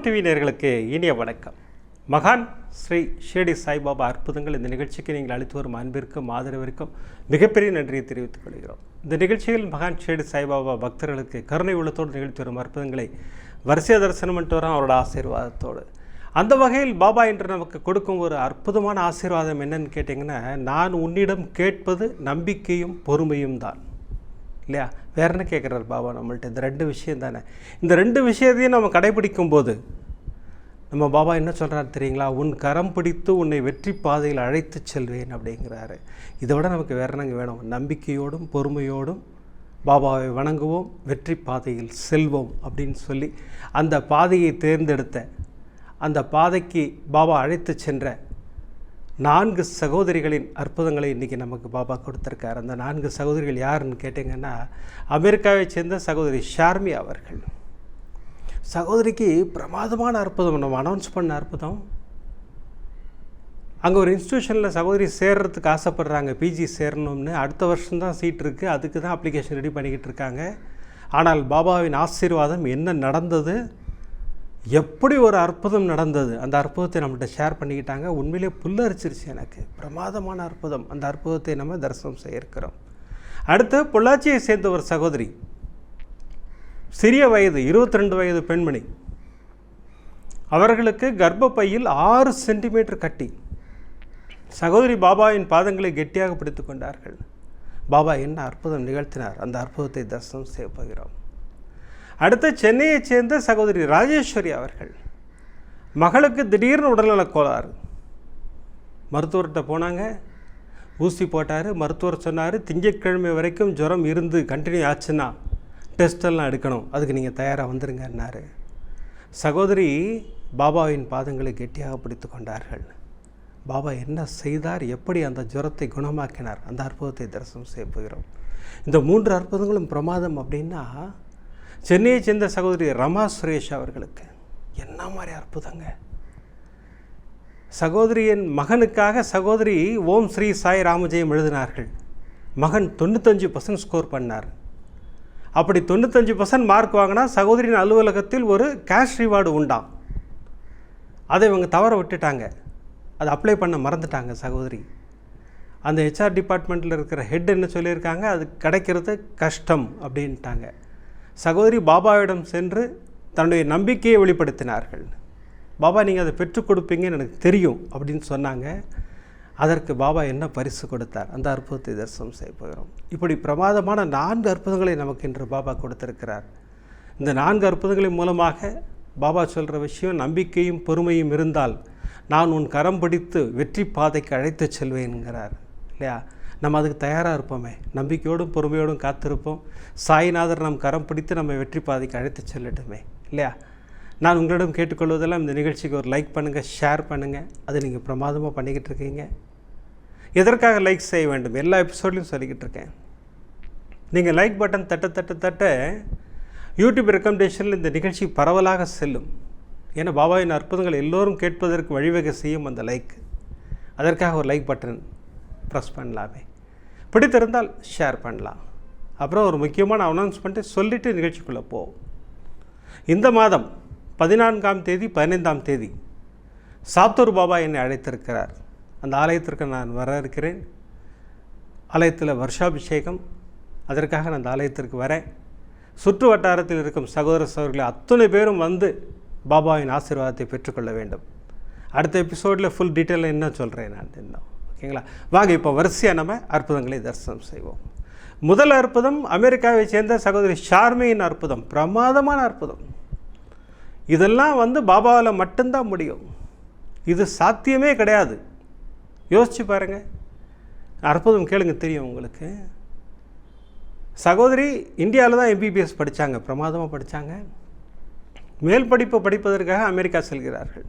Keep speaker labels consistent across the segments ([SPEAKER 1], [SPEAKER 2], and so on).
[SPEAKER 1] கோபுரம் டிவி நேர்களுக்கு இனிய வணக்கம். மகான் ஸ்ரீ ஷேடி சாய்பாபா அற்புதங்கள் இந்த நிகழ்ச்சிக்கு நீங்கள் அளித்து வரும் அன்பிற்கும் ஆதரவிற்கும் மிகப்பெரிய நன்றியை தெரிவித்துக் கொள்கிறோம். இந்த நிகழ்ச்சியில் மகான் ஷேடி சாய்பாபா பக்தர்களுக்கு கருணை உள்ளத்தோடு நிகழ்த்தி வரும் அற்புதங்களை வரிசை தரிசனம் பண்ணிட்டு வரோம் அவரோட ஆசீர்வாதத்தோடு. அந்த வகையில் பாபா என்று நமக்கு கொடுக்கும் ஒரு அற்புதமான ஆசீர்வாதம் என்னன்னு கேட்டிங்கன்னா நான் உன்னிடம் கேட்பது நம்பிக்கையும் பொறுமையும் தான். இல்லையா? வேற என்ன கேட்குறாரு பாபா நம்மள்ட்ட? இந்த ரெண்டு விஷயம் தானே. இந்த ரெண்டு விஷயத்தையும் நம்ம கடைபிடிக்கும் போது நம்ம பாபா என்ன சொல்கிறாரு தெரியுங்களா? உன் கரம் பிடித்து உன்னை வெற்றி பாதையில் அழைத்து செல்வேன் அப்படிங்கிறாரு. இதை விட நமக்கு வேற என்னங்க வேணும்? நம்பிக்கையோடும் பொறுமையோடும் பாபாவை வணங்குவோம் வெற்றி பாதையில் செல்வோம் அப்படின்னு சொல்லி அந்த பாதையை தேர்ந்தெடுத்த அந்த பாதைக்கு பாபா அழைத்து சென்ற நான்கு சகோதரிகளின் அற்புதங்களை இன்றைக்கி நமக்கு பாபா கொடுத்துருக்கார். அந்த நான்கு சகோதரிகள் யாருன்னு கேட்டிங்கன்னா அமெரிக்காவை சேர்ந்த சகோதரி ஷார்மி அவர்கள். சகோதரிக்கு பிரமாதமான அற்புதம் நம்ம அனௌன்ஸ் பண்ண அற்புதம். அங்கே ஒரு இன்ஸ்டியூஷனில் சகோதரி சேர்றதுக்கு ஆசைப்பட்றாங்க பிஜி சேரணும்னு. அடுத்த வருஷம் தான் சீட் இருக்குது அதுக்கு தான் அப்ளிகேஷன் ரெடி பண்ணிக்கிட்டு இருக்காங்க. ஆனால் பாபாவின் ஆசீர்வாதம் என்ன நடந்தது? எப்படி ஒரு அற்புதம் நடந்தது? அந்த அற்புதத்தை நம்மகிட்ட ஷேர் பண்ணிக்கிட்டாங்க. உண்மையிலே புல்லரிச்சிருச்சு எனக்கு. பிரமாதமான அற்புதம். அந்த அற்புதத்தை நம்ம தரிசனம் செய்யிருக்கிறோம். அடுத்து பொள்ளாச்சியை சேர்ந்த ஒரு சகோதரி. சிறிய வயது இருபத்தி ரெண்டு வயது பெண்மணி. அவர்களுக்கு கர்ப்பப்பையில் ஆறு சென்டிமீட்டர் கட்டி. சகோதரி பாபாவின் பாதங்களை கெட்டியாக பிடித்து கொண்டார்கள். பாபா என்ன அற்புதம் நிகழ்த்தினார்? அந்த அற்புதத்தை தரிசனம் செய்ய போகிறோம். அடுத்து சென்னையைச் சேர்ந்த சகோதரி ராஜேஸ்வரி அவர்கள். மகளுக்கு திடீர்னு உடல்நலக் கோளாறு. மருத்துவர்கிட்ட போனாங்க. ஊசி போட்டார் மருத்துவர் சொன்னார் திங்கட்கிழமை வரைக்கும் ஜுரம் இருந்து கண்டினியூ ஆச்சுன்னா டெஸ்டெல்லாம் எடுக்கணும். அதுக்கு நீங்கள் தயாராக வந்துருங்கன்னாரு. சகோதரி பாபாவின் பாதங்களை கெட்டியாக பிடித்து கொண்டார்கள். பாபா என்ன செய்தார்? எப்படி அந்த ஜுரத்தை குணமாக்கினார்? அந்த அற்புதத்தை தரிசனம் செய்ய போகிறோம். இந்த மூன்று அற்புதங்களும் பிரமாதம் அப்படின்னா சென்னையை சேர்ந்த சகோதரி ரமா சுரேஷ் அவர்களுக்கு என்ன மாதிரி அற்புதங்க. சகோதரியின் மகனுக்காக சகோதரி ஓம் ஸ்ரீ சாய் ராமஜெயம் எழுதினார்கள். மகன் தொண்ணூத்தஞ்சு பர்சன்ட் ஸ்கோர் பண்ணார். அப்படி தொண்ணூத்தஞ்சு பர்சன்ட் மார்க் வாங்கினா சகோதரியின் அலுவலகத்தில் ஒரு கேஷ் ரிவார்டு உண்டாம் அதை இவங்க தவற விட்டுட்டாங்க. அதை அப்ளை பண்ண மறந்துட்டாங்க சகோதரி. அந்த ஹெச்ஆர் டிபார்ட்மெண்ட்டில் இருக்கிற ஹெட் என்ன சொல்லியிருக்காங்க? அது கிடைக்கிறது கஷ்டம் அப்படின்ட்டாங்க. சகோதரி பாபாவிடம் சென்று தன்னுடைய நம்பிக்கையை வெளிப்படுத்தினார்கள். பாபா நீங்கள் அதை பெற்றுக் கொடுப்பீங்கன்னு எனக்கு தெரியும் அப்படின்னு சொன்னாங்க. அதற்கு பாபா என்ன பரிசு கொடுத்தார்? அந்த அற்புதத்தை தரிசனம் செய்ய போகிறோம். இப்படி பிரமாதமான நான்கு அற்புதங்களை நமக்கு இன்று பாபா கொடுத்திருக்கிறார். இந்த நான்கு அற்புதங்களின் மூலமாக பாபா சொல்கிற விஷயம் நம்பிக்கையும் பொறுமையும் இருந்தால் நான் உன் கரம் பிடித்து வெற்றி பாதைக்கு அழைத்து செல்வேன்கிறார் இல்லையா? நம்ம அதுக்கு தயாராக இருப்போமே. நம்பிக்கையோடும் பொறுமையோடும் காத்திருப்போம். சாய்நாதர் நம் கரம் பிடித்து நம்ம வெற்றி பாதைக்கு அழைத்து செல்லட்டுமே. இல்லையா? நான் உங்களிடம் கேட்டுக்கொள்வதெல்லாம் இந்த நிகழ்ச்சிக்கு ஒரு லைக் பண்ணுங்கள் ஷேர் பண்ணுங்கள் அதை நீங்கள் பிரமாதமாக பண்ணிக்கிட்டு இருக்கீங்க. எதற்காக லைக் செய்ய வேண்டும்? எல்லா எபிசோட்லையும் சொல்லிக்கிட்டு இருக்கேன். நீங்கள் லைக் பட்டன் தட்ட தட்ட தட்ட யூடியூப் ரெக்கமெண்டேஷனில் இந்த நிகழ்ச்சி பரவலாக செல்லும். ஏன்னா பாபாவின் அற்புதங்கள் எல்லோரும் கேட்பதற்கு வழிவகை செய்யும் அந்த லைக். அதற்காக ஒரு லைக் பட்டன் ப்ரெஸ் பண்ணலாமே. பிடித்திருந்தால் ஷேர் பண்ணலாம். அப்புறம் ஒரு முக்கியமான அனௌன்ஸ்மெண்ட்டை சொல்லிவிட்டு நிகழ்ச்சிக்குள்ளே போவோம் இந்த மாதம் பதினான்காம் தேதி பதினைந்தாம் தேதி சாத்தூர் பாபா என்னை அழைத்திருக்கிறார். அந்த ஆலயத்திற்கு நான் வர இருக்கிறேன். ஆலயத்தில் வருஷாபிஷேகம். அதற்காக நான் அந்த ஆலயத்திற்கு வரேன். சுற்று வட்டாரத்தில் இருக்கும் சகோதர சகோதரிகளை அத்தனை பேரும் வந்து பாபாவின் ஆசீர்வாதத்தை பெற்றுக்கொள்ள வேண்டும். அடுத்த எபிசோடில் ஃபுல் டீட்டெயில் என்ன சொல்கிறேன் நான் இன்னும் ஓகேங்களா? வாங்க இப்போ வரிசையாக நம்ம அற்புதங்களை தரிசனம் செய்வோம். முதல் அற்புதம் அமெரிக்காவை சேர்ந்த சகோதரி ஷார்மியின் அற்புதம். பிரமாதமான அற்புதம். இதெல்லாம் வந்து பாபாவில் மட்டும்தான் முடியும். இது சாத்தியமே கிடையாது. யோசிச்சு பாருங்கள் அற்புதம் கேளுங்க தெரியும் உங்களுக்கு. சகோதரி இந்தியாவில் தான் எம்பிபிஎஸ் படித்தாங்க பிரமாதமாக படித்தாங்க மேல் படிப்பு படிப்பதற்காக அமெரிக்கா செல்கிறார்கள்.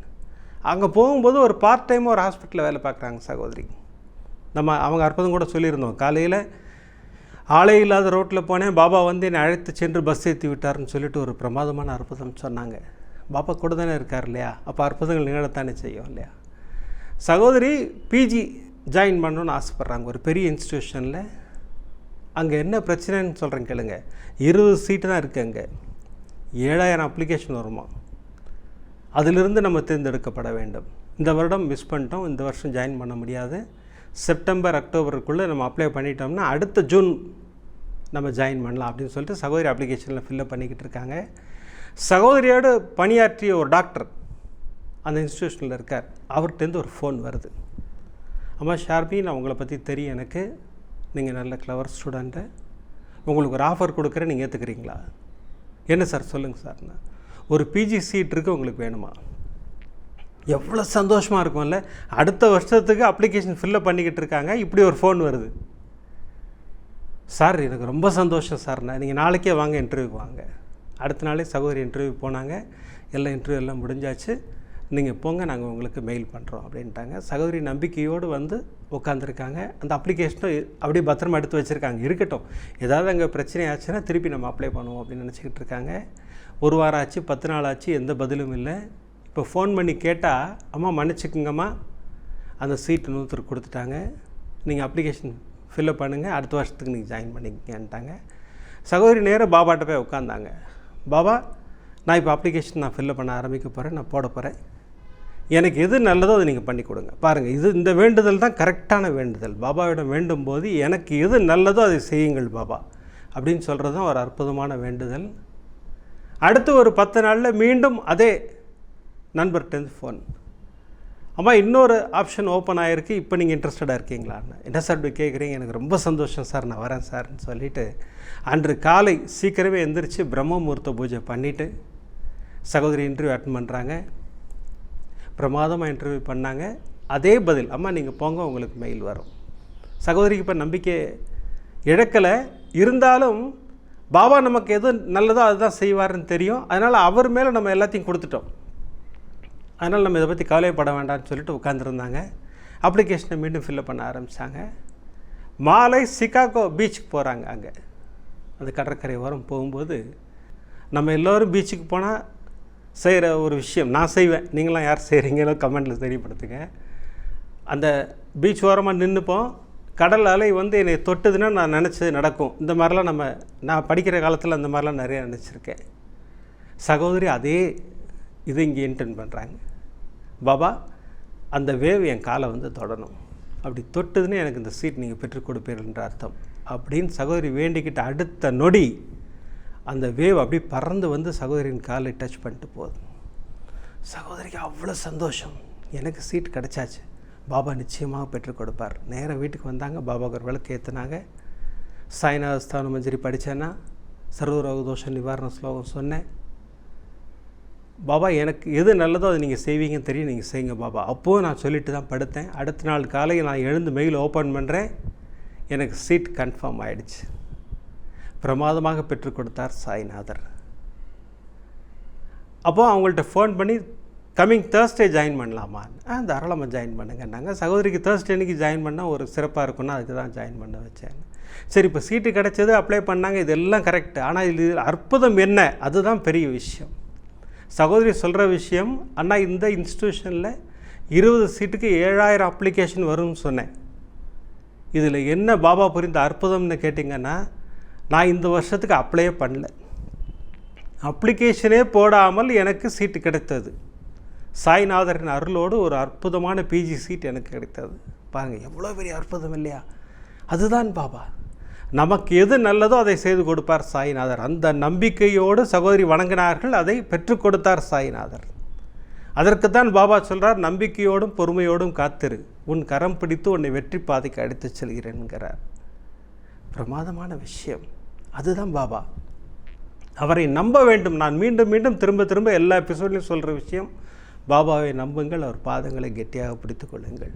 [SPEAKER 1] அங்கே போகும்போது ஒரு பார்ட் டைம் ஒரு ஹாஸ்பிட்டலில் வேலை பார்க்குறாங்க சகோதரி. நம்ம அவங்க அற்புதம் கூட சொல்லியிருந்தோம். காலையில் ஆளே இல்லாத ரோட்டில் போனேன் பாபா வந்து என்னை அழைத்து சென்று பஸ் ஏற்றி விட்டார்னு சொல்லிட்டு ஒரு பிரமாதமான அற்புதம் சொன்னாங்க. பாப்பா கூட தானே இருக்கார் இல்லையா? அப்போ அற்புதங்கள் நிகழத்தானே செய்யும் இல்லையா? சகோதரி பிஜி ஜாயின் பண்ணணுன்னு ஆசைப்பட்றாங்க. ஒரு பெரிய இன்ஸ்டியூஷனில் அங்கே என்ன பிரச்சனைன்னு சொல்கிறேன் கேளுங்க. இருபது சீட்டு தான் இருக்குது அங்கே. ஏழாயிரம் அப்ளிகேஷன் வருமா? அதிலிருந்து நம்ம தேர்ந்தெடுக்கப்பட வேண்டும். இந்த வருடம் மிஸ் பண்ணிட்டோம். இந்த வருஷம் ஜாயின் பண்ண முடியாது. செப்டம்பர் அக்டோபருக்குள்ளே நம்ம அப்ளை பண்ணிட்டோம்னா அடுத்த ஜூன் நம்ம ஜாயின் பண்ணலாம் அப்படின்னு சொல்லிட்டு சகோதரி அப்ளிகேஷனில் ஃபில்லப் பண்ணிக்கிட்டு இருக்காங்க. சகோதரியோடு பணியாற்றிய ஒரு டாக்டர் அந்த இன்ஸ்டியூஷனில் இருக்கார். அவர்கிட்டேருந்து ஒரு ஃபோன் வருது. அம்மா ஷார்பி நான் உங்களை பற்றி தெரியும் எனக்கு. நீங்கள் நல்ல கிளவர் ஸ்டூடெண்ட்டு உங்களுக்கு ஒரு ஆஃபர் கொடுக்குறேன். நீங்கள் ஏற்றுக்கிறீங்களா என்ன சார்? சொல்லுங்கள் சார்ண்ணா ஒரு பிஜி சீட் இருக்குது உங்களுக்கு வேணுமா? எவ்வளோ சந்தோஷமாக இருக்கும்ல? அடுத்த வருஷத்துக்கு அப்ளிகேஷன் ஃபில்லப் பண்ணிக்கிட்டு இருக்காங்க இப்படி ஒரு ஃபோன் வருது. சார் எனக்கு ரொம்ப சந்தோஷம் சார்ண்ணா நீங்கள் நாளைக்கே வாங்க இன்டர்வியூக்கு வாங்க. அடுத்த நாளே சகோதரி இன்டர்வியூ போனாங்க. எல்லாம் இன்டர்வியூ எல்லாம் முடிஞ்சாச்சு. நீங்கள் போங்க நாங்கள் உங்களுக்கு மெயில் பண்ணுறோம் அப்படின்ட்டாங்க. சகோதரி நம்பிக்கையோடு வந்து உட்காந்துருக்காங்க அந்த அப்ளிகேஷனும் அப்படியே பத்திரமா எடுத்து வச்சுருக்காங்க. இருக்கட்டும். ஏதாவது அங்கே பிரச்சனை ஆச்சுன்னா திருப்பி நம்ம அப்ளை பண்ணுவோம் அப்படின்னு நினச்சிக்கிட்டு இருக்காங்க. ஒரு வாரம் ஆச்சு பத்து நாள் ஆச்சு எந்த பதிலும் இல்லை. இப்போ ஃபோன் பண்ணி கேட்டால் அம்மா மன்னிச்சுக்குங்கம்மா. அந்த சீட் இன்னொருத்தர் கொடுத்துட்டாங்க. நீங்கள் அப்ளிகேஷன் ஃபில்அப் பண்ணுங்கள் அடுத்த வருஷத்துக்கு நீங்கள் ஜாயின் பண்ணிக்கங்கன்ட்டாங்க. சகோதரி நேரம் பாபாட்ட போய் உட்காந்தாங்க பாபா நான் இப்போ அப்ளிகேஷன் நான் ஃபில்லப் பண்ண ஆரம்பிக்க போகிறேன் நான் போட போகிறேன் எனக்கு எது நல்லதோ அதை நீங்கள் பண்ணி கொடுங்க. பாருங்கள் இது இந்த வேண்டுதல் தான் கரெக்டான வேண்டுதல். பாபாவிடம் வேண்டும் போது எனக்கு எது நல்லதோ அதை செய்யுங்கள் பாபா. அப்படின்னு சொல்கிறது தான் ஒரு அற்புதமான வேண்டுதல். அடுத்து ஒரு பத்து நாளில் மீண்டும் அதே நண்பர் டென்த் ஃபோன். அம்மா இன்னொரு ஆப்ஷன் ஓப்பன் ஆகிருக்கு இப்போ நீங்கள் இன்ட்ரெஸ்டடாக இருக்கீங்களான்னு என்ன சார் இப்படி கேட்குறீங்க எனக்கு ரொம்ப சந்தோஷம் சார். நான் வரேன் சார்னு சொல்லிவிட்டு அன்று காலை சீக்கிரமே எந்திரிச்சு பிரம்ம முகூர்த்த பூஜை பண்ணிவிட்டு சகோதரி இன்டர்வியூ அட்டன் பண்ணுறாங்க பிரமாதமாக இன்டர்வியூ பண்ணாங்க. அதே பதில் அம்மா நீங்கள் போங்க உங்களுக்கு மெயில் வரும். சகோதரிக்கு இப்போ நம்பிக்கை இழக்கலை. இருந்தாலும் பாபா நமக்கு எது நல்லதோ அதுதான் செய்வார்னு தெரியும். அதனால் அவர் மேலே நம்ம எல்லாத்தையும் கொடுத்துட்டோம். அதனால் நம்ம இதை பற்றி கவலைப்பட வேண்டாம்னு சொல்லிட்டு உட்காந்துருந்தாங்க அப்ளிகேஷனை மீண்டும் ஃபில்அப் பண்ண ஆரம்பித்தாங்க மாலை சிகாகோ பீச்சுக்கு போகிறாங்க அங்கே. அந்த கடற்கரை ஓரம் போகும்போது நம்ம எல்லோரும் பீச்சுக்கு போனால் செய்கிற ஒரு விஷயம் நான் செய்வேன். நீங்களாம் யார் செய்கிறீங்களோ கமெண்ட்டில் தெரியப்படுத்துங்க. அந்த பீச் ஓரமாக நின்றுப்போம் கடல் அலை வந்து என்னை தொட்டுதுன்னா நான் நினச்சது நடக்கும். இந்த மாதிரிலாம் நம்ம நான் படிக்கிற காலத்தில் அந்த மாதிரிலாம் நிறைய நினச்சிருக்கேன். சகோதரி அதே இது இங்கே இன்டென்ட் பண்ணுறாங்க பாபா அந்த வேவ் என் காலை வந்து தொடணும். அப்படி தொட்டதுன்னு எனக்கு இந்த சீட் நீங்கள் பெற்றுக் கொடுப்பீர்கள்ன்ற அர்த்தம். அப்படின்னு சகோதரி வேண்டிக்கிட்ட அடுத்த நொடி அந்த வேவ் அப்படியே பறந்து வந்து சகோதரியின் காலை டச் பண்ணிட்டு போகுது. சகோதரிக்கு அவ்வளோ சந்தோஷம். எனக்கு சீட் கிடச்சாச்சு. பாபா நிச்சயமாக பெற்றுக் கொடுப்பார். நேராக வீட்டுக்கு வந்தாங்க. பாபாவுக்கு ஒரு விளக்கு ஏற்றுனாங்க சாய்நாதஸ்தான மஞ்சரி படித்தேன்னா சர்வரோக தோஷ நிவாரண ஸ்லோகம் சொன்னேன். பாபா எனக்கு எது நல்லதோ அதை நீங்கள் செய்வீங்கன்னு தெரியும் நீங்கள் செய்யுங்க பாபா. அப்போது நான் சொல்லிட்டு தான் படுத்தேன். அடுத்த நாள் காலையில் நான் எழுந்து மெயில் ஓப்பன் பண்ணுறேன் எனக்கு சீட் கன்ஃபார்ம் ஆயிடுச்சு. பிரமாதமாக பெற்றுக் கொடுத்தார் சாய்நாதர். அப்போது அவங்கள்ட்ட ஃபோன் பண்ணி கம்மிங் தேர்ஸ்டே ஜாயின் பண்ணலாமா? ஆ தாராளமாக ஜாயின் பண்ணுங்கன்னாங்க. சகோதரிக்கு தேர்ஸ்டே அன்றைக்கி ஜாயின் பண்ணால் ஒரு சிறப்பாக இருக்கும்னு அதுக்கு தான் ஜாயின் பண்ண வச்சேன். சரி இப்போ சீட்டு கிடச்சது அப்ளை பண்ணாங்க இதெல்லாம் கரெக்டு ஆனால் இது அற்புதம் என்ன? அதுதான் பெரிய விஷயம். சகோதரி சொல்கிற விஷயம் அண்ணா இந்த இன்ஸ்டியூஷனில் இருபது சீட்டுக்கு ஏழாயிரம் அப்ளிகேஷன் வரும்னு சொன்னேன். இதில் என்ன பாபா புரிந்த அற்புதம்னு கேட்டிங்கன்னா நான் இந்த வருஷத்துக்கு அப்ளையே பண்ணல. அப்ளிகேஷனே போடாமல் எனக்கு சீட்டு கிடைத்தது. சாய்நாதரின் அருளோடு ஒரு அற்புதமான பிஜி சீட் எனக்கு கிடைத்தது. பாருங்கள் எவ்வளோ பெரிய அற்புதம் இல்லையா? அதுதான் பாபா. நமக்கு எது நல்லதோ அதை செய்து கொடுப்பார் சாய்நாதர். அந்த நம்பிக்கையோடு சகோதரி வணங்கினார்கள் அதை பெற்றுக் கொடுத்தார் சாய்நாதர். அதற்குத்தான் பாபா சொல்கிறார் நம்பிக்கையோடும் பொறுமையோடும் காத்திரு. உன் கரம் பிடித்து உன்னை வெற்றி பாதைக்கு அடித்துச் செல்கிறேன்கிறார் பிரமாதமான விஷயம். அதுதான் பாபா. அவரை நம்ப வேண்டும். நான் மீண்டும் மீண்டும் திரும்ப திரும்ப எல்லா எபிசோட்லையும் சொல்கிற விஷயம் பாபாவை நம்புங்கள் அவர் பாதங்களை கெட்டியாக பிடித்து கொள்ளுங்கள்.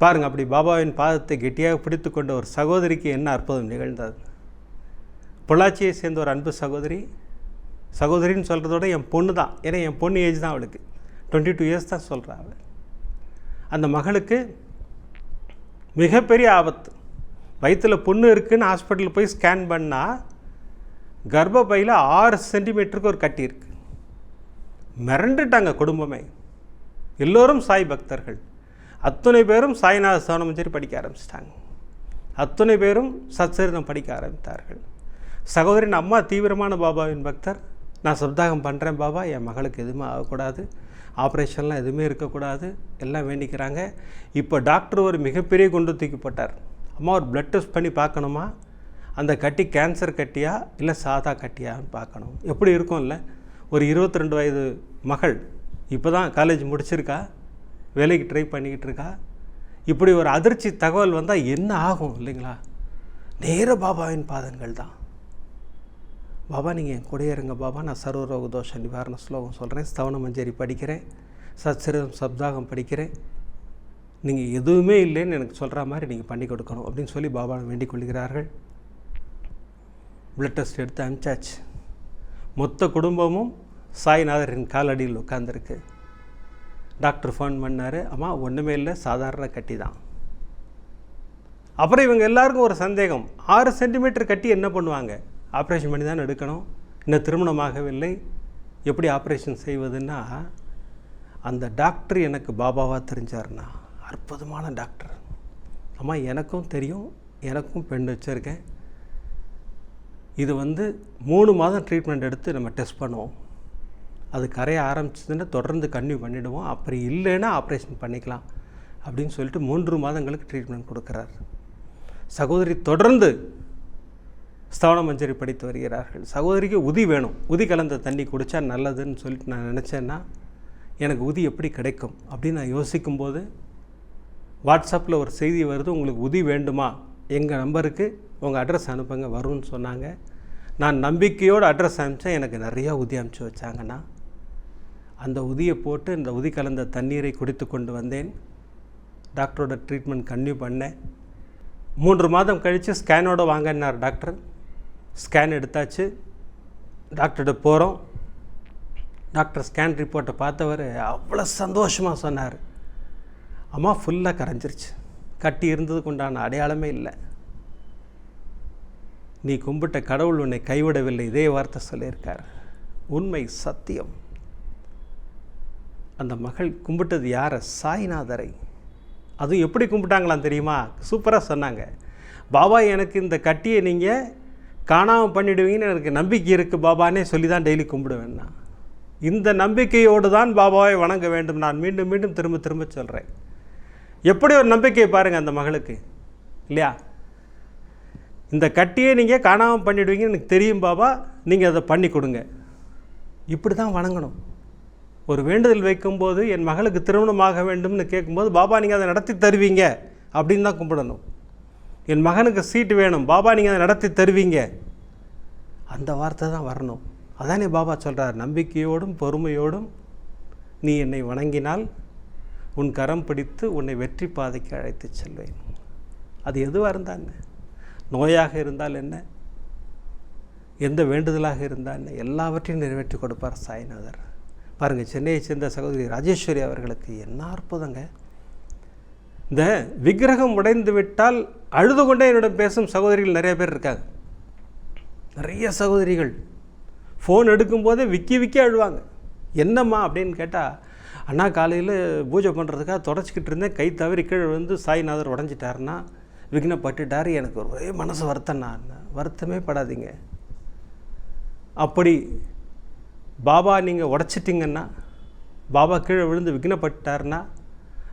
[SPEAKER 1] பாருங்கள் அப்படி பாபாவின் பாதத்தை கெட்டியாக பிடித்து கொண்ட ஒரு சகோதரிக்கு என்ன அற்புதம் நிகழ்ந்தது? பொள்ளாச்சியை சேர்ந்த ஒரு அன்பு சகோதரி சகோதரின்னு சொல்கிறதோட என் பொண்ணு தான். ஏன்னா என் பொண்ணு ஏஜ் தான் அவளுக்கு. டுவெண்ட்டி டூ இயர்ஸ் தான் சொல்கிறா அவள் அந்த மகளுக்கு மிகப்பெரிய ஆபத்து. வயிற்றில் பொண்ணு இருக்குதுன்னு ஹாஸ்பிட்டலில் போய் ஸ்கேன் பண்ணால் கர்ப்பப்பையில் ஆறு சென்டிமீட்டருக்கு ஒரு கட்டி இருக்குது மிரண்டுட்டாங்க குடும்பமே. எல்லோரும் சாய் பக்தர்கள். அத்தனை பேரும் சாய்நாத சோனமஞ்சரி படிக்க ஆரம்பிச்சிட்டாங்க. அத்தனை பேரும் சச்சரிதம் படிக்க ஆரம்பித்தார்கள். சகோதரின் அம்மா தீவிரமான பாபாவின் பக்தர். நான் சப்தாகம் பண்ணுறேன் பாபா என் மகளுக்கு எதுவுமே ஆகக்கூடாது. ஆப்ரேஷன்லாம் எதுவுமே இருக்கக்கூடாது. எல்லாம் வேண்டிக்கிறாங்க. இப்போ டாக்டர் ஒரு மிகப்பெரிய குண்டு தூக்கி போட்டார். அம்மா ஒரு ப்ளட் டெஸ்ட் பண்ணி பார்க்கணுமா? அந்த கட்டி கேன்சர் கட்டியா? இல்லை சாதா கட்டியான்னு பார்க்கணும். எப்படி இருக்கும்ல? ஒரு இருபத்தி ரெண்டு வயது மகள் இப்போ தான் காலேஜ் முடிச்சிருக்கா? வேலைக்கு ட்ரை பண்ணிக்கிட்டு இருக்கா இப்படி ஒரு அதிர்ச்சி தகவல் வந்தால் என்ன ஆகும் இல்லைங்களா? நேர பாபாவின் பாதங்கள் தான். பாபா நீங்கள் என் கூட இருங்க பாபா. நான் சர்வரோக தோஷ நிவாரண ஸ்லோகம் சொல்கிறேன் ஸ்தவன மஞ்சரி படிக்கிறேன். சத்சரிதம் சப்தாகம் படிக்கிறேன். நீங்கள் எதுவுமே இல்லைன்னு எனக்கு சொல்கிற மாதிரி நீங்கள் பண்ணி கொடுக்கணும் அப்படின்னு சொல்லி பாபாவை வேண்டிக் கொள்கிறார்கள். பிளட் டெஸ்ட் எடுத்து அனுப்பிச்சாச்சு மொத்த குடும்பமும் சாய்நாதரின் காலடியில் உட்காந்துருக்கு டாக்டர் ஃபோன் பண்ணார். அம்மா ஒன்றுமே இல்லை சாதாரண கட்டி தான். அப்புறம் இவங்க எல்லாருக்கும் ஒரு சந்தேகம். ஆறு சென்டிமீட்டர் கட்டி என்ன பண்ணுவாங்க? ஆப்ரேஷன் பண்ணி தான் எடுக்கணும். இன்னும் திருமணமாகவில்லை. எப்படி ஆப்ரேஷன் செய்வதுன்னா அந்த டாக்டர் எனக்கு பாபாவாக தெரிஞ்சார்னா அற்புதமான டாக்டர். அம்மா எனக்கும் தெரியும். எனக்கும் பெண் வச்சுருக்கேன். இது வந்து மூணு மாதம் ட்ரீட்மெண்ட் எடுத்து நம்ம டெஸ்ட் பண்ணுவோம். அது கரைய ஆரம்பிச்சதுன்னா தொடர்ந்து கன்டினியூ பண்ணிவிடுவோம் அப்படி இல்லைன்னா ஆப்ரேஷன் பண்ணிக்கலாம் அப்படின்னு சொல்லிட்டு மூன்று மாதங்களுக்கு ட்ரீட்மெண்ட் கொடுக்குறார். சகோதரி தொடர்ந்து ஸ்தவன மஞ்சரி படித்து வருகிறார்கள். சகோதரிக்கு உதி வேணும். உதி கலந்த தண்ணி குடித்தா நல்லதுன்னு சொல்லிட்டு நான் நினச்சேன்னா எனக்கு உதி எப்படி கிடைக்கும் அப்படின்னு நான் யோசிக்கும்போது வாட்ஸ்அப்பில் ஒரு செய்தி வருது உங்களுக்கு உதி வேண்டுமா? எங்கள் நம்பருக்கு உங்கள் அட்ரஸ் அனுப்புங்க வரும்னு சொன்னாங்க. நான் நம்பிக்கையோடு அட்ரஸ் அனுப்பிச்சேன். எனக்கு நிறையா உதி அனுப்பிச்சி வச்சாங்கன்னா அந்த உதியை போட்டு இந்த உதி கலந்த தண்ணீரை குடித்து கொண்டு வந்தேன். டாக்டரோட ட்ரீட்மெண்ட் கன்டினியூ பண்ணேன் மூன்று மாதம் கழித்து ஸ்கேனோட வாங்கினார் டாக்டர். ஸ்கேன் எடுத்தாச்சு. டாக்டர்கிட்ட போகிறோம் டாக்டர் ஸ்கேன் ரிப்போர்ட்டை பார்த்தவர் அவ்வளோ சந்தோஷமாக சொன்னார். அம்மா ஃபுல்லாக கரைஞ்சிருச்சு. கட்டி இருந்ததுக்கு உண்டான அடையாளமே இல்லை. நீ கும்பிட்ட கடவுள் உன்னை கைவிடவில்லை இதே வார்த்தை சொல்லியிருக்கார். உண்மை சத்தியம். அந்த மகள் கும்பிட்டது யாரை? சாய்நாதரை. அதுவும் எப்படி கும்பிட்டாங்களாம் தெரியுமா? சூப்பராக சொன்னாங்க. பாபா எனக்கு இந்த கட்டியை நீங்கள் காணாமல் பண்ணிடுவீங்கன்னு எனக்கு நம்பிக்கை இருக்குது பாபானே சொல்லி தான் டெய்லி கும்பிடுவேன்னா இந்த நம்பிக்கையோடு தான் பாபாவை வணங்க வேண்டும் நான் மீண்டும் மீண்டும் திரும்ப திரும்ப சொல்கிறேன் எப்படி ஒரு நம்பிக்கையை பாருங்கள் அந்த மகளுக்கு. இல்லையா? இந்த கட்டியை நீங்கள் காணாமல் பண்ணிடுவீங்கன்னு எனக்கு தெரியும் பாபா நீங்கள் அதை பண்ணி கொடுங்க. இப்படி தான் வணங்கணும். ஒரு வேண்டுதல் வைக்கும்போது என் மகளுக்கு திருமணமாக வேண்டும்னு கேட்கும்போது பாபா நீங்கள் அதை நடத்தி தருவீங்க. அப்படின்னு தான் கும்பிடணும். என் மகனுக்கு சீட்டு வேணும். பாபா நீங்கள் அதை நடத்தி தருவீங்க. அந்த வார்த்தை தான் வரணும். அதானே பாபா சொல்கிறார் நம்பிக்கையோடும் பொறுமையோடும் நீ என்னை வணங்கினால் உன் கரம் பிடித்து உன்னை வெற்றி பாதைக்கு அழைத்து செல்வேன். அது எதுவாக இருந்தால் என்ன? நோயாக இருந்தால் என்ன? எந்த வேண்டுதலாக இருந்தால் என்ன? எல்லாவற்றையும் நிறைவேற்றி கொடுப்பார் சாய்நாதர். பாருங்கள் சென்னையை சேர்ந்த சகோதரி ராஜேஸ்வரி அவர்களுக்கு என்ன அற்புதங்க. இந்த விக்கிரகம் உடைந்து விட்டால் அழுது கொண்டே என்னிடம் பேசும் சகோதரிகள் நிறைய பேர் இருக்காங்க. நிறைய சகோதரிகள் ஃபோன் எடுக்கும்போதே விக்கி விக்கி அழுவாங்க. என்னம்மா அப்படின்னு கேட்டால் அண்ணா காலையில் பூஜை பண்ணுறதுக்காக தொடச்சிக்கிட்டு இருந்தேன். கை தவறி கீழே வந்து சாய்நாதர் உடஞ்சிட்டாருன்னா விக்னப்பட்டுட்டார். எனக்கு ஒரே மனசு வருத்தம்னா வருத்தமே படாதீங்க. அப்படி பாபா நீங்கள் உடச்சிட்டிங்கன்னா பாபா கீழே விழுந்து விக்னப்பட்டார்னா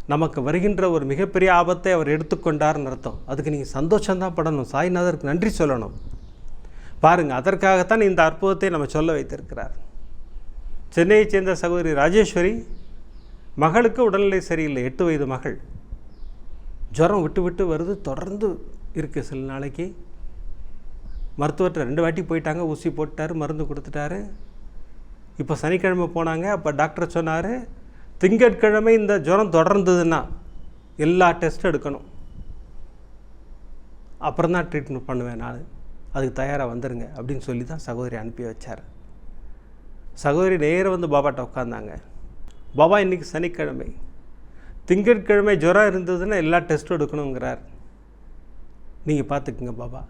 [SPEAKER 1] நமக்கு வருகின்ற ஒரு மிகப்பெரிய ஆபத்தை அவர் எடுத்துக்கொண்டார்னு அர்த்தம். அதுக்கு நீங்கள் சந்தோஷம்தான் படணும். சாய்நாதருக்கு நன்றி சொல்லணும். பாருங்கள் அதற்காகத்தான் இந்த அற்புதத்தை நம்ம சொல்ல வைத்திருக்கிறார். சென்னையைச் சேர்ந்த சகோதரி ராஜேஸ்வரி மகளுக்கு உடல்நிலை சரியில்லை. எட்டு வயது மகள். ஜுரம் விட்டு விட்டு வருது. தொடர்ந்து இருக்குது சில நாளைக்கு. மருத்துவர்கிட்ட ரெண்டு வாட்டி போயிட்டாங்க. ஊசி போட்டார் மருந்து கொடுத்துட்டாரு. இப்போ சனிக்கிழமை போனாங்க அப்போ டாக்டர் சொன்னார் திங்கட்கிழமை இந்த ஜுரம் தொடர்ந்ததுன்னா எல்லா டெஸ்ட்டும் எடுக்கணும். அப்புறம் தான் ட்ரீட்மெண்ட் பண்ணுவேன் நான். அதுக்கு தயாராக வந்துடுங்க அப்படின்னு சொல்லி தான் சகோதரி அனுப்பி வச்சார். சகோதரி நேராக வந்து பாபாட்ட உட்காந்தாங்க பாபா இன்றைக்கி சனிக்கிழமை. திங்கட்கிழமை ஜுரம் இருந்ததுன்னா எல்லா டெஸ்ட்டும் எடுக்கணுங்கிறார். நீங்கள் பார்த்துக்குங்க பாபா.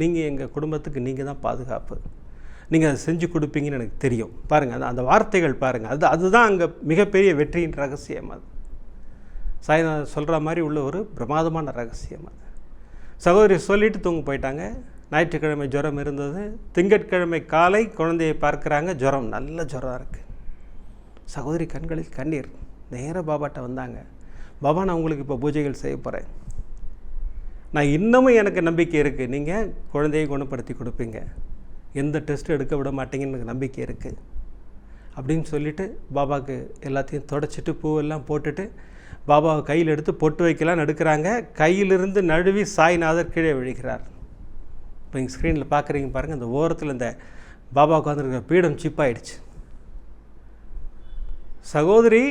[SPEAKER 1] நீங்கள் எங்கள் குடும்பத்துக்கு நீங்கள் தான் பாதுகாப்பு. நீங்கள் அதை செஞ்சு கொடுப்பீங்கன்னு எனக்கு தெரியும். பாருங்கள் அந்த அந்த வார்த்தைகள் பாருங்கள் அது அதுதான் அங்கே மிகப்பெரிய வெற்றியின் ரகசியம் அது. சாய்நாதர் சொல்கிற மாதிரி உள்ள ஒரு பிரமாதமான ரகசியம் அது. சகோதரி சொல்லிட்டு தூங்க போயிட்டாங்க. ஞாயிற்றுக்கிழமை ஜுரம் இருந்தது. திங்கட்கிழமை காலை குழந்தையை பார்க்குறாங்க. ஜுரம் நல்ல ஜுரம் இருக்குது சகோதரி கண்களில் கண்ணீர். நேராக பாபாட்ட வந்தாங்க. பாபா நான் உங்களுக்கு இப்போ பூஜைகள் செய்ய போகிறேன் நான் இன்னமும் எனக்கு நம்பிக்கை இருக்குது நீங்கள் குழந்தையை குணப்படுத்தி கொடுப்பீங்க. எந்த டெஸ்ட் எடுக்க விட மாட்டீங்கன்னு எனக்கு நம்பிக்கை இருக்குது அப்படின்னு சொல்லிவிட்டு பாபாவுக்கு எல்லாத்தையும் தொடச்சிட்டு பூவெல்லாம் போட்டுட்டு பாபாவை கையில் எடுத்து பொட்டு வைக்கலாம்னு எடுக்கிறாங்க. கையிலிருந்து நழுவி சாய்நாதர் கீழே விழுகிறார். இப்போ நீங்கள் ஸ்க்ரீனில் பார்க்குறீங்க பாருங்கள் அந்த ஓரத்தில் இந்த பாபா உட்காந்துருக்கிற பீடம் சிப்பாயிடுச்சு சகோதரி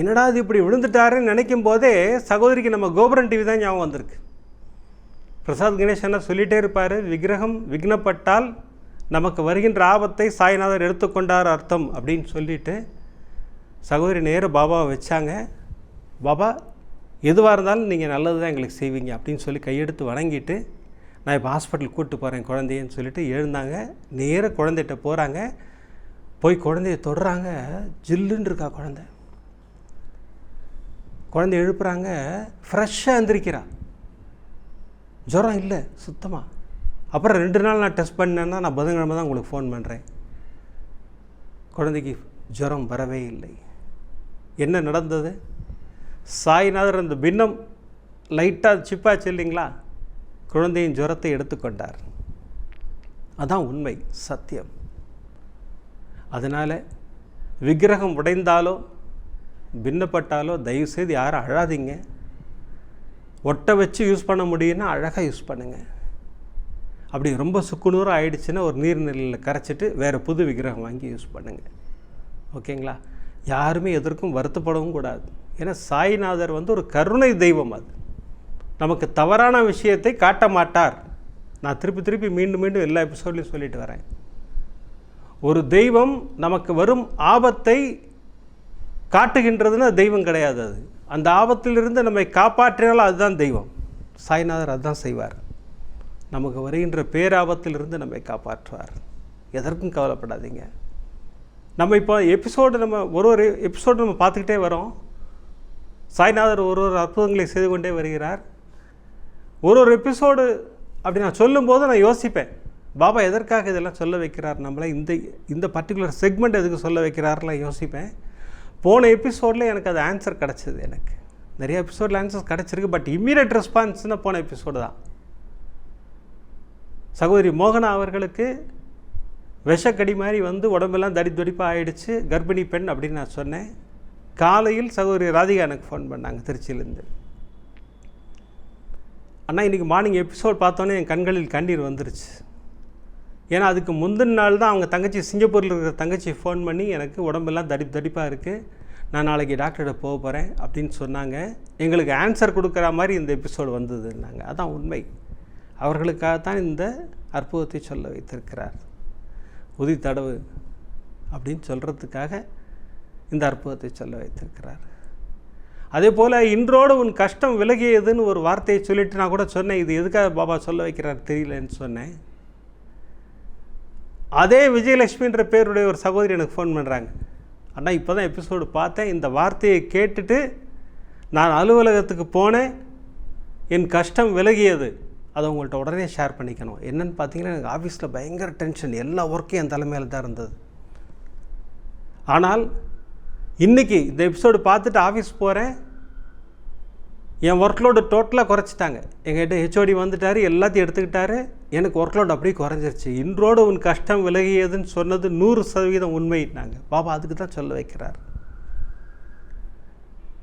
[SPEAKER 1] என்னடா இது இப்படி விழுந்துட்டாருன்னு நினைக்கும் போதே சகோதரிக்கு நம்ம கோபுரம் டிவி தான் ஞாபகம் வந்திருக்கு. பிரசாத் கணேசனா சொல்லிகிட்டே இருப்பார் விக்கிரகம் விக்னப்பட்டால் நமக்கு வருகின்ற ஆபத்தை சாய்நாதர் எடுத்துக்கொண்டார் அர்த்தம் அப்படின்னு சொல்லிட்டு சகோதரி நேர பாபாவை வச்சாங்க. பாபா எதுவாக இருந்தாலும் நீங்கள் நல்லது தான் எங்களுக்கு செய்வீங்க அப்படின்னு சொல்லி கையெடுத்து வணங்கிட்டு நான் இப்போ ஹாஸ்பிட்டல் கூப்பிட்டு போகிறேன் குழந்தையன்னு சொல்லிட்டு எழுந்தாங்க. நேராக குழந்தைகிட்ட போகிறாங்க போய் குழந்தைய தொடுறாங்க. ஜில்லுன்னு இருக்கா குழந்தை. குழந்தை எழுப்புறாங்க. ஃப்ரெஷ்ஷாக எந்திரிக்கிறா. ஜுரம் இல்லை சுத்தமாக அப்புறம் ரெண்டு நாள் நான் டெஸ்ட் பண்ணேன்னா நான் புதன்கிழமை தான் உங்களுக்கு ஃபோன் பண்ணுறேன் குழந்தைக்கு ஜுரம் வரவே இல்லை. என்ன நடந்தது? சாய்நாதர் அந்த பின்னம் லைட்டாக சிப்பாச்சு இல்லைங்களா? குழந்தையின் ஜுரத்தை எடுத்துக்கொண்டார். அதான் உண்மை சத்தியம். அதனால் விக்கிரகம் உடைந்தாலோ பின்னப்பட்டாலோ தயவுசெய்து யாரும் அழாதீங்க. ஒட்டை வச்சு யூஸ் பண்ண முடியும்னா அழகாக யூஸ் பண்ணுங்கள் அப்படி ரொம்ப சுக்குநூறாக ஆயிடுச்சுன்னா ஒரு நீர்நிலையில் கரைச்சிட்டு வேறு புது விக்கிரகம் வாங்கி யூஸ் பண்ணுங்கள் ஓகேங்களா யாருமே எதற்கும் வருத்தப்படவும் கூடாது. ஏன்னா சாய்நாதர் வந்து ஒரு கருணை தெய்வம் அது. நமக்கு தவறான விஷயத்தை காட்ட மாட்டார். நான் திருப்பி திருப்பி மீண்டும் மீண்டும் எல்லா எபிசோட்லையும் சொல்லிட்டு வரேன். ஒரு தெய்வம் நமக்கு வரும் ஆபத்தை காட்டுகின்றதுன்னா தெய்வம் கிடையாது அது. அந்த ஆபத்திலிருந்து நம்மை காப்பாற்றினாலும் அதுதான் தெய்வம். சாய்நாதர் அதுதான் செய்வார். நமக்கு வருகின்ற பேராபத்திலிருந்து நம்மை காப்பாற்றுவார். எதற்கும் கவலைப்படாதீங்க. நம்ம இப்போ எபிசோடு நம்ம ஒரு ஒரு எபிசோடு நம்ம பார்த்துக்கிட்டே வரோம். சாய்நாதர் ஒரு ஒரு அற்புதங்களை செய்து கொண்டே வருகிறார். ஒரு ஒரு எபிசோடு அப்படி நான் சொல்லும்போது நான் யோசிப்பேன். பாபா எதற்காக இதெல்லாம் சொல்ல வைக்கிறார்? நம்மளை இந்த இந்த பர்டிகுலர் செக்மெண்ட் எதுக்கு சொல்ல வைக்கிறாருலாம் யோசிப்பேன். போன எபிசோடில் எனக்கு அது ஆன்சர் கிடச்சிது எனக்கு. நிறைய எபிசோடில் ஆன்சர்ஸ் கிடச்சிருக்கு பட் இம்மீடியட் ரெஸ்பான்ஸ்னால் போன எபிசோடு தான். சகோதரி மோகனா அவர்களுக்கு விஷக்கடி மாதிரி வந்து உடம்பெல்லாம் தடி துடிப்பாக ஆகிடுச்சு கர்ப்பிணி பெண் அப்படின்னு நான் சொன்னேன். காலையில் சகோதரி ராதிகா எனக்கு ஃபோன் பண்ணாங்க திருச்சியிலேருந்து. அண்ணா இன்றைக்கி மார்னிங் எபிசோட் பார்த்தோன்னே என் கண்களில் கண்ணீர் வந்துருச்சு. ஏன்னா அதுக்கு முந்தின நாள் தான் அவங்க தங்கச்சி சிங்கப்பூரில் இருக்கிற தங்கச்சி ஃபோன் பண்ணி எனக்கு உடம்பெல்லாம் தடி தடிப்பாக இருக்குது நான் நாளைக்கு டாக்டர்கிட்ட போக போகிறேன் அப்படின்னு சொன்னாங்க. எங்களுக்கு ஆன்சர் கொடுக்குற மாதிரி இந்த எபிசோடு வந்ததுன்னாங்க. அதான் உண்மை. அவர்களுக்காகத்தான் இந்த அற்புதத்தை சொல்ல வைத்திருக்கிறார். உதி தடவு அப்படின்னு சொல்கிறதுக்காக இந்த அற்புதத்தை சொல்ல வைத்திருக்கிறார். அதே போல் இன்றோடு உன் கஷ்டம் விலகியதுன்னு ஒரு வார்த்தையை சொல்லிட்டு நான் கூட சொன்னேன். இது எதுக்காக பாபா சொல்ல வைக்கிறார் தெரியலன்னு சொன்னேன். அதே விஜயலட்சுமின்ற பேருடைய ஒரு சகோதரி எனக்கு ஃபோன் பண்ணுறாங்க ஆனால் இப்போ தான் எபிசோடு பார்த்தேன். இந்த வார்த்தையை கேட்டுட்டு நான் அலுவலகத்துக்கு போனேன். என் கஷ்டம் விலகியது. அதை உங்கள்கிட்ட உடனே ஷேர் பண்ணிக்கணும். என்னென்னு பார்த்தீங்கன்னா எனக்கு ஆஃபீஸில் பயங்கர டென்ஷன் எல்லா ஒர்க்கும் என் தலைமையில் தான் இருந்தது. ஆனால் இன்றைக்கி இந்த எபிசோடு பார்த்துட்டு ஆஃபீஸ் போகிறேன் என் ஒர்க்லோடு டோட்டலாக குறைச்சிட்டாங்க. எங்கள்கிட்ட ஹெச்ஓடி வந்துட்டார் எல்லாத்தையும் எடுத்துக்கிட்டாரு. எனக்கு ஒர்க்லோட் அப்படியே குறைஞ்சிருச்சு. இன்றோடு உன் கஷ்டம் விலகியதுன்னு சொன்னது நூறு சதவீதம் உண்மைனாங்க பாபா அதுக்கு தான் சொல்ல வைக்கிறார்.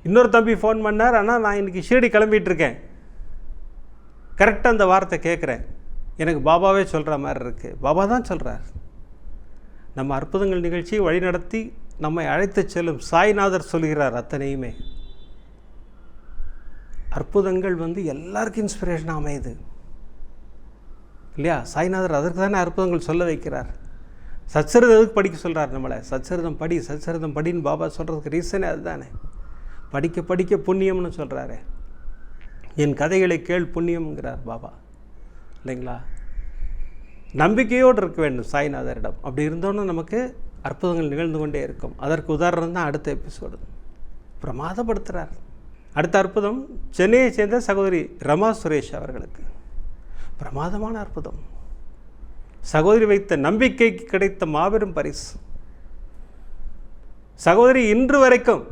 [SPEAKER 1] இன்னொரு தம்பி ஃபோன் பண்ணார். ஆனால் நான் இன்றைக்கி ஷீரடி கிளம்பிகிட்ருக்கேன் கரெக்டாக அந்த வார்த்தை கேட்குறேன் எனக்கு பாபாவே சொல்கிற மாதிரி இருக்குது பாபா தான் சொல்கிறார் நம்ம அற்புதங்கள் நிகழ்ச்சியை வழிநடத்தி நம்மை அழைத்து செல்லும் சாய்நாதர் சொல்கிறார் அத்தனையுமே. அற்புதங்கள் வந்து எல்லாருக்கும் இன்ஸ்பிரேஷனாக அமையுது. இல்லையா? சாய்நாதர் அதற்கு தானே அற்புதங்கள் சொல்ல வைக்கிறார். சச்சரிதம் எதுக்கு படிக்க சொல்கிறார் நம்மளை? சச்சரிதம் படி சச்சரிதம் படின்னு பாபா சொல்கிறதுக்கு ரீசனே அதுதானே. படிக்க படிக்க புண்ணியம்னு சொல்கிறாரு என் கதைகளை கேள் புண்ணியம்ங்கிறார் பாபா. இல்லைங்களா? நம்பிக்கையோடு இருக்க வேண்டும் சாய்நாதரிடம். அப்படி இருந்தோன்னு நமக்கு அற்புதங்கள் நிகழ்ந்து கொண்டே இருக்கும். அதற்கு உதாரணம் தான் அடுத்த எபிசோடு பிரமாதப்படுத்துகிறார் அடுத்த அற்புதம் சென்னையை சேர்ந்த சகோதரி ரமா சுரேஷ் அவர்களுக்கு. பிரமாதமான அற்புதம். சகோதரி வைத்த நம்பிக்கைக்கு கிடைத்த மாபெரும் பரிசு. சகோதரி இன்று வரைக்கும்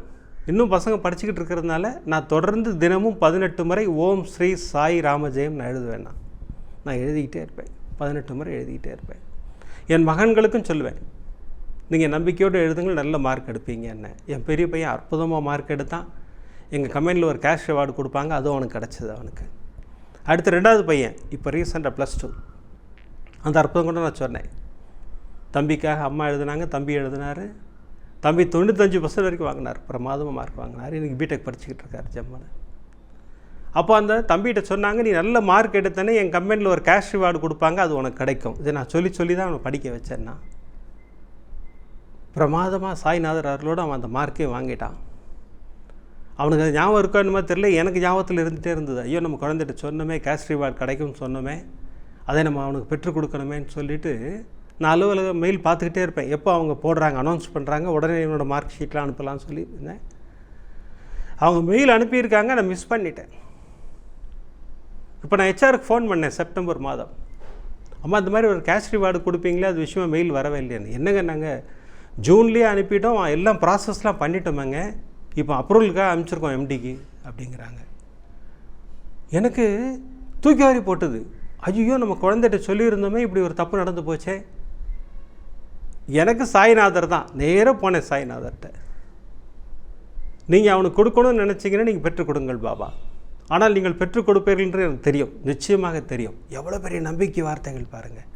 [SPEAKER 1] இன்னும் பசங்க படிச்சுக்கிட்டு இருக்கிறதுனால நான் தொடர்ந்து தினமும் பதினெட்டு முறை ஓம் ஸ்ரீ சாய் ராமஜெயம் நான் எழுதுவேன் நான். நான் எழுதிக்கிட்டே இருப்பேன். பதினெட்டு முறை எழுதிக்கிட்டே இருப்பேன். என் மகன்களுக்கும் சொல்லுவேன். நீங்கள் நம்பிக்கையோடு எழுதுங்கள் நல்ல மார்க் எடுப்பீங்க என்ன. என் பெரிய பையன் அற்புதமாக மார்க் எடுத்தான். எங்கள் கம்பெனியில் ஒரு கேஷ் அவார்டு கொடுப்பாங்க அதுவும் அவனுக்கு கிடச்சிது அவனுக்கு. அடுத்து ரெண்டாவது பையன் இப்போ ரீசெண்டாக ப்ளஸ் டூ அந்த அற்புதம் கூட நான் சொன்னேன். தம்பிக்காக அம்மா எழுதுனாங்க தம்பி எழுதினார். தம்பி தொண்ணூத்தஞ்சு பர்சன்ட் வரைக்கும் வாங்கினார். பிரமாதமாக மார்க் வாங்கினார். இன்றைக்கி பிடெக் படிச்சுக்கிட்டு இருக்கார் ஜம்மனு அப்போ அந்த தம்பிகிட்ட சொன்னாங்க நீ நல்ல மார்க் எடுத்தனே என் கம்பெனியில் ஒரு கேஷ் ரிவார்டு கொடுப்பாங்க அது உனக்கு கிடைக்கும். இதை நான் சொல்லி சொல்லி தான் அவனை படிக்க வச்சேன்னா பிரமாதமாக சாய்நாதர் அவர்களோடு அவன் அந்த மார்க்கே வாங்கிட்டான். அவனுக்கு அது ஞாபகம் இருக்கோ என்னமோ தெரியல. எனக்கு ஞாபகத்தில் இருந்துகிட்டே இருந்தது. ஐயோ நம்ம குழந்தைகிட்ட சொன்னோமே கேஷ் ரிவார்டு கிடைக்கும்னு சொன்னோமே அதை நம்ம அவனுக்கு பெற்றுக் கொடுக்கணுமேன்னு சொல்லிட்டு நான் அலுவலக மெயில் பார்த்துக்கிட்டே இருப்பேன். எப்போ அவங்க போடுறாங்க அனௌன்ஸ் பண்ணுறாங்க உடனே என்னோடய மார்க் ஷீட்லாம் அனுப்பலாம்னு சொல்லி இருந்தேன். அவங்க மெயில் அனுப்பியிருக்காங்க நான் மிஸ் பண்ணிட்டேன். இப்போ நான் ஹெச்ஆருக்கு ஃபோன் பண்ணேன் செப்டம்பர் மாதம். அம்மா இந்த மாதிரி ஒரு கேஷ் ரிவார்டு கொடுப்பீங்களே அது விஷயமா மெயில் வரவே இல்லைன்னு என்னங்க நாங்கள் ஜூன்லேயே அனுப்பிட்டோம் எல்லாம் ப்ராசஸ்லாம் பண்ணிட்டோமேங்க. இப்போ அப்ரூவலுக்காக அனுப்பிச்சிருக்கோம் எம்டிக்கு அப்படிங்கிறாங்க. எனக்கு தூக்கி வாரி போட்டது. ஐயோ நம்ம குழந்தைகிட்ட சொல்லியிருந்தோமே இப்படி ஒரு தப்பு நடந்து போச்சே. எனக்கு சாய்நாதர் தான். நேராக போனேன் சாய்நாதர்கிட்ட. நீங்கள் அவனுக்கு கொடுக்கணும்னு நினச்சிங்கன்னா நீங்கள் பெற்றுக் கொடுங்கள் பாபா. ஆனால் நீங்கள் பெற்றுக் கொடுப்பீர்கள் என்று எனக்கு தெரியும். நிச்சயமாக தெரியும். எவ்வளோ பெரிய நம்பிக்கை வார்த்தைகள் பாருங்கள்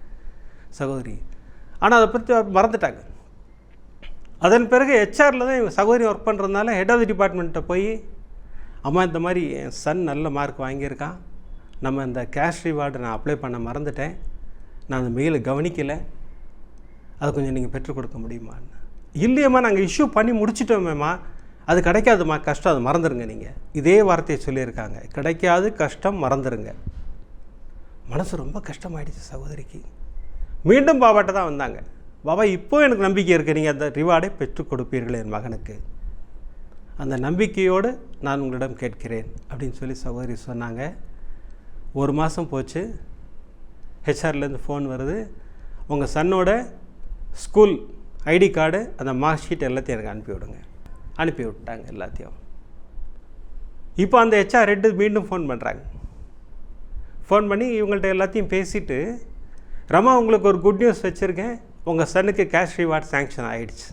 [SPEAKER 1] சகோதரி. ஆனால் அதை பற்றி அவர் மறந்துட்டாங்க. அதன் பிறகு ஹெச்ஆரில் தான் இவங்க சகோதரி ஒர்க் பண்ணுறதுனால ஹெட் ஆஃப் தி டிபார்ட்மெண்ட்டை போய் அம்மா இந்த மாதிரி என் சன் நல்ல மார்க் வாங்கியிருக்கான். நம்ம இந்த கேஷ் ரிவார்டு நான் அப்ளை பண்ண மறந்துட்டேன். நான் அந்த மெயிலை கவனிக்கலை. அதை கொஞ்சம் நீங்கள் பெற்றுக் கொடுக்க முடியுமான்னு இல்லையம்மா நாங்கள் இஷ்யூ பண்ணி முடிச்சிட்டோமேம்மா. அது கிடைக்காதுமா கஷ்டம் அது மறந்துடுங்க நீங்கள் இதே வார்த்தையை சொல்லியிருக்காங்க. கிடைக்காது கஷ்டம் மறந்துடுங்க மனசு ரொம்ப கஷ்டமாயிடுச்சு சகோதரிக்கு. மீண்டும் பாபாட்ட தான் வந்தாங்க. பாபா இப்போ எனக்கு நம்பிக்கை இருக்குது நீங்கள் அந்த ரிவார்டை பெற்றுக் கொடுப்பீர்கள் என் மகனுக்கு. அந்த நம்பிக்கையோடு நான் உங்களிடம் கேட்கிறேன் அப்படின்னு சொல்லி சகோதரி சொன்னாங்க. ஒரு மாதம் போச்சு. ஹெச்ஆர்லேருந்து ஃபோன் வருது. உங்கள் சன்னோட ஸ்கூல் ஐடி கார்டு அந்த மார்க் ஷீட் எல்லாத்தையும் எனக்கு அனுப்பி விடுங்க. அனுப்பி விட்டாங்க எல்லாத்தையும். இப்போ அந்த ஹெச்ஆர் ரெட்டு மீண்டும் ஃபோன் பண்ணுறாங்க ஃபோன் பண்ணி இவங்கள்ட்ட எல்லாத்தையும் பேசிவிட்டு ரமா உங்களுக்கு ஒரு குட் நியூஸ் வச்சுருக்கேன். உங்கள் சன்னுக்கு கேஷ் ரிவார்ட் சேங்ஷன் ஆகிடுச்சு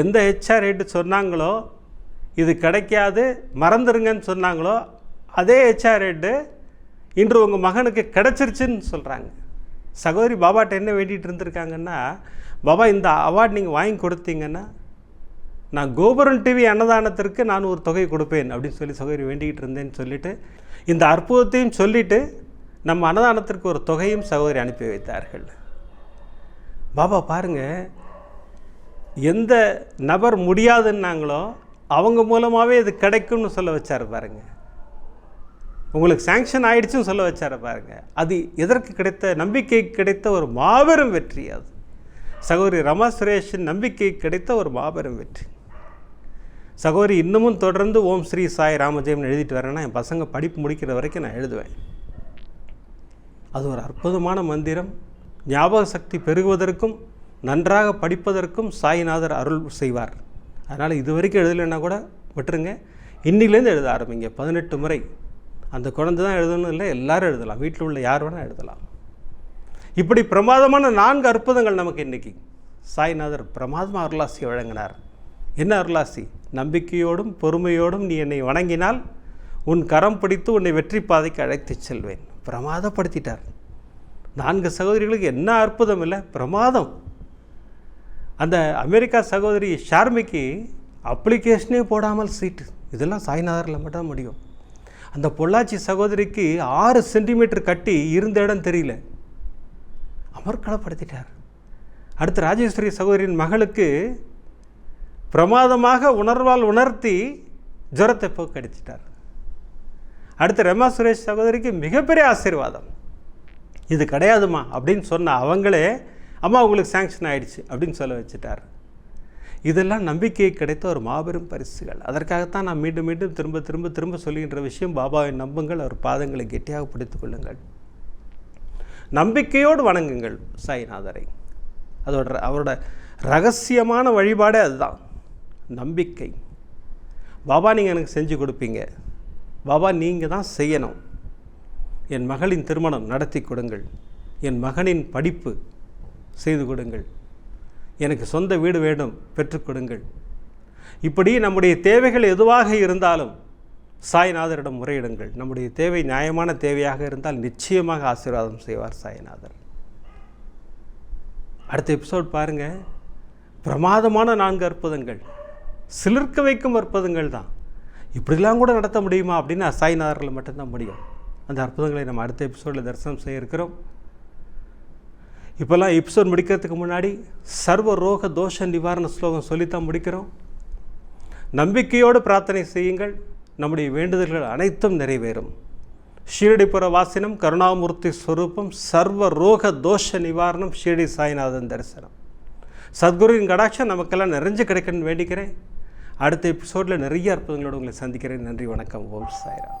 [SPEAKER 1] எந்த ஹெச்ஆர் ரேட்டு சொன்னாங்களோ இது கிடைக்காது மறந்துடுங்கன்னு சொன்னாங்களோ அதே ஹெச்ஆர் ரேட்டு இன்று உங்கள் மகனுக்கு கிடச்சிருச்சுன்னு சொல்கிறாங்க சகோதரி பாபாட்ட என்ன வேண்டிகிட்டு இருந்திருக்காங்கன்னா பாபா இந்த அவார்டு நீங்கள் வாங்கி கொடுத்தீங்கன்னா நான் கோபுரம் டிவி அன்னதானத்திற்கு நான் ஒரு தொகை கொடுப்பேன் அப்படின்னு சொல்லி சகோதரி வேண்டிக்கிட்டு இருந்தேன்னு சொல்லிட்டு இந்த அற்புதத்தையும் சொல்லிவிட்டு நம்ம அன்னதானத்திற்கு ஒரு தொகையும் சகோதரி அனுப்பி வைத்தார்கள். பாபா பாருங்கள் எந்த நபர் முடியாதுன்னாங்களோ அவங்க மூலமாகவே இது கிடைக்கும்னு சொல்ல வச்சார் பாருங்கள் உங்களுக்கு சேங்ஷன் ஆயிடுச்சுன்னு சொல்ல வச்சார பாருங்க. அது எதற்கு கிடைத்த நம்பிக்கை கிடைத்த ஒரு மாபெரும் வெற்றி அது. சகோதரி ரமா சுரேஷின் நம்பிக்கை கிடைத்த ஒரு மாபெரும் வெற்றி. சகோதரி இன்னமும் தொடர்ந்து ஓம் ஸ்ரீ சாய் ராமஜெயம் எழுதிட்டு வரேன்னா என் பசங்க படிப்பு முடிக்கிற வரைக்கும் நான் எழுதுவேன். அது ஒரு அற்புதமான மந்திரம். ஞாபக சக்தி பெருகுவதற்கும் நன்றாக படிப்பதற்கும் சாய்நாதர் அருள் செய்வார். அதனால் இது வரைக்கும் எழுதலைன்னா கூட விட்டுருங்க. இன்னிலேருந்து எழுத ஆரம்பிங்க. பதினெட்டு முறை. அந்த குழந்தை தான் எழுதணும் இல்லை எல்லாரும் எழுதலாம். வீட்டில் உள்ள யார் வேணால் எழுதலாம். இப்படி பிரமாதமான நான்கு அற்புதங்கள் நமக்கு இன்றைக்கி சாய்நாதர் பிரமாதமாக அருளாசி வழங்கினார். என்ன அருளாசி? நம்பிக்கையோடும் பொறுமையோடும் நீ என்னை வணங்கினால் உன் கரம் பிடித்து உன்னை வெற்றி பாதைக்கு அழைத்துச் செல்வேன். பிரமாதப்படுத்திட்டார். நான்கு சகோதரிகளுக்கு என்ன அற்புதம் இல்லை? பிரமாதம். அந்த அமெரிக்கா சகோதரி ஷார்மிக்கு அப்ளிகேஷனே போடாமல் சீட்டு இதெல்லாம் சாய்நாதரில் மட்டும் முடியும். அந்த பொள்ளாச்சி சகோதரிக்கு ஆறு சென்டிமீட்டர் கட்டி இருந்த இடம் தெரியல. அமர்க்களப்படுத்திட்டார் அடுத்து ராஜேஸ்வரி சகோதரியின் மகளுக்கு பிரமாதமாக உணர்வால் உணர்த்தி ஜுரத்தை போக்கடிச்சிட்டார். அடுத்து ரமா சுரேஷ் சகோதரிக்கு மிகப்பெரிய ஆசீர்வாதம். இது கிடையாதுமா அப்படின்னு சொன்ன அவங்களே அம்மா உங்களுக்கு சேங்ஷன் ஆயிடுச்சு அப்படின்னு சொல்ல வச்சுட்டார். இதெல்லாம் நம்பிக்கை கிடைத்த ஒரு மாபெரும் பரிசுகள். அதற்காகத்தான் நான் மீண்டும் மீண்டும் திரும்ப திரும்ப திரும்ப சொல்லுகின்ற விஷயம் பாபாவை நம்புங்கள் அவர் பாதங்களை கெட்டியாக பிடித்துக் கொள்ளுங்கள். நம்பிக்கையோடு வணங்குங்கள் சாய்நாதரை. அதோட அவரோட ரகசியமான வழிபாடே அதுதான். நம்பிக்கை. பாபா நீங்கள் எனக்கு செஞ்சு கொடுப்பீங்க. பாபா நீங்கள் தான் செய்யணும். என் மகளின் திருமணம் நடத்தி கொடுங்கள். என் மகனின் படிப்பு செய்து கொடுங்கள். எனக்கு சொந்த வீடு வேண்டும் பெற்றுக்கொடுங்கள் இப்படி நம்முடைய தேவைகள் எதுவாக இருந்தாலும் சாய்நாதரிடம் முறையிடுங்கள். நம்முடைய தேவை நியாயமான தேவையாக இருந்தால் நிச்சயமாக ஆசீர்வாதம் செய்வார் சாய்நாதர். அடுத்த எபிசோட் பாருங்கள் பிரமாதமான நான்கு அற்புதங்கள். சிலிர்க்க வைக்கும் அற்புதங்கள் தான். இப்படிலாம் கூட நடத்த முடியுமா அப்படின்னு சாய்நாதரில் மட்டும்தான் முடியும். அந்த அற்புதங்களை நம்ம அடுத்த எபிசோடில் தரிசனம் செய்ய இருக்கிறோம். இப்போல்லாம் எபிசோட் முடிக்கிறதுக்கு முன்னாடி சர்வ ரோக தோஷ நிவாரண ஸ்லோகம் சொல்லித்தான் முடிக்கிறோம். நம்பிக்கையோடு பிரார்த்தனை செய்யுங்கள். நம்முடைய வேண்டுதல்கள் அனைத்தும் நிறைவேறும். ஷீரடிபுர வாசினம் கருணாமூர்த்தி ஸ்வரூபம் சர்வ ரோக தோஷ நிவாரணம் ஷீரடி சாய்நாதன் தரிசனம். சத்குருவின் கடாட்சம் நமக்கெல்லாம் நிறைஞ்சு கிடைக்கணும்னு வேண்டிக்கிறேன். அடுத்த எபிசோடில் நிறைய அற்புதங்களோடு உங்களை சந்திக்கிறேன். நன்றி வணக்கம். ஓம் சாய்ராம்.